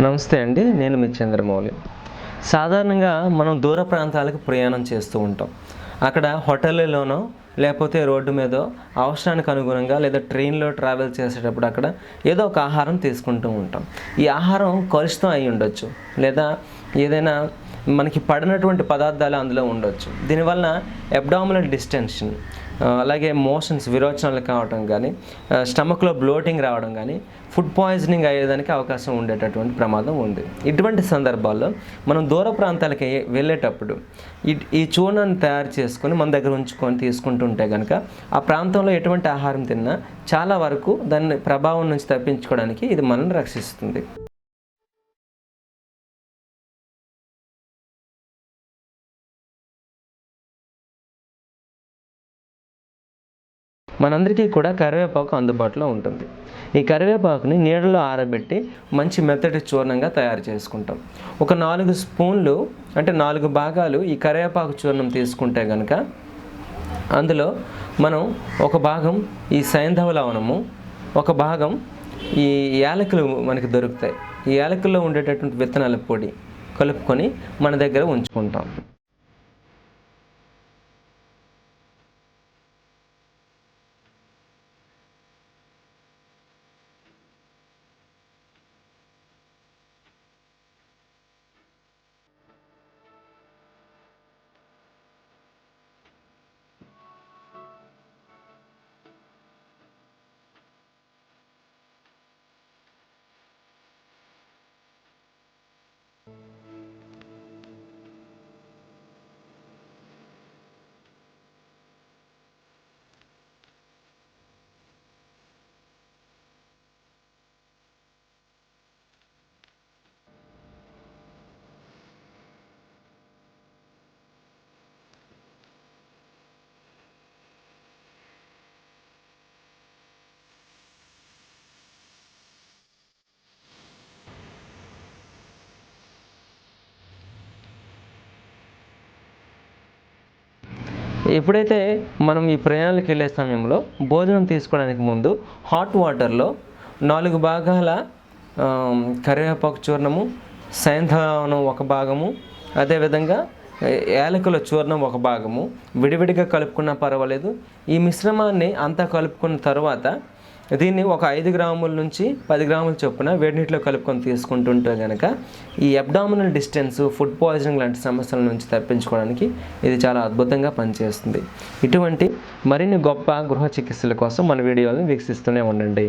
నమస్తే అండి నేను మీ చంద్రమౌళి. సాధారణంగా మనం దూర ప్రాంతాలకు ప్రయాణం చేస్తూ ఉంటాం. అక్కడ హోటళ్ళలోనో లేకపోతే రోడ్డు మీదో అవసరానికి అనుగుణంగా లేదా ట్రైన్లో ట్రావెల్ చేసేటప్పుడు అక్కడ ఏదో ఒక ఆహారం తీసుకుంటూ ఉంటాం. ఈ ఆహారం కలుషితం అయి ఉండొచ్చు. లేదా ఏదైనా మనకి పడినటువంటి పదార్థాలు అందులో ఉండొచ్చు. దీనివల్ల అబ్డామినల్ డిస్టెన్షన్ అలాగే మోషన్స్ విరోచనాలు కావడం కానీ స్టమక్లో బ్లోటింగ్ రావడం కానీ ఫుడ్ పాయిజనింగ్ అయ్యేదానికి అవకాశం ఉండేటటువంటి ప్రమాదం ఉంది. ఇటువంటి సందర్భాల్లో మనం దూర ప్రాంతాలకి వెళ్ళేటప్పుడు ఈ ఈ చూర్ణాన్ని తయారు చేసుకొని మన దగ్గర ఉంచుకొని తీసుకుంటుంటే కనుక ఆ ప్రాంతంలో ఎటువంటి ఆహారం తిన్నా చాలా వరకు దాని ప్రభావం నుంచి తప్పించుకోవడానికి ఇది మనల్ని రక్షిస్తుంది. మనందరికీ కూడా కరివేపాకు అందుబాటులో ఉంటుంది. ఈ కరివేపాకుని నీడలో ఆరబెట్టి మంచి మెత్తటి చూర్ణంగా తయారు చేసుకుంటాం. ఒక నాలుగు స్పూన్లు అంటే నాలుగు భాగాలు ఈ కరివేపాకు చూర్ణం తీసుకుంటే కనుక అందులో మనం ఒక భాగం ఈ సైంధవ లవణము ఒక భాగం ఈ యాలకులు మనకి దొరుకుతాయి. ఈ యాలకుల్లో ఉండేటటువంటి విత్తనాల పొడి కలుపుకొని మన దగ్గర ఉంచుకుంటాం. ఎప్పుడైతే మనం ఈ ప్రయాణాలకు వెళ్ళే సమయంలో భోజనం తీసుకోవడానికి ముందు హాట్ వాటర్లో నాలుగు భాగాల కరివేపాకు చూర్ణము సైంధవనం ఒక భాగము అదేవిధంగా యాలకుల చూర్ణం ఒక భాగము. విడివిడిగా కలుపుకున్నా పర్వాలేదు. ఈ మిశ్రమాన్ని అంతా కలుపుకున్న తర్వాత దీన్ని ఒక ఐదు గ్రాముల నుంచి పది గ్రాముల చొప్పున వేడి నీటిలో కలుపుకొని తీసుకుంటుంటే కనుక ఈ అబ్డామినల్ డిస్టెన్స్ ఫుడ్ పాయిజనింగ్ లాంటి సమస్యల నుంచి తప్పించుకోవడానికి ఇది చాలా అద్భుతంగా పనిచేస్తుంది. ఇటువంటి మరిన్ని గొప్ప గృహ చికిత్సల కోసం మన వీడియోలను వీక్షిస్తూనే ఉండండి.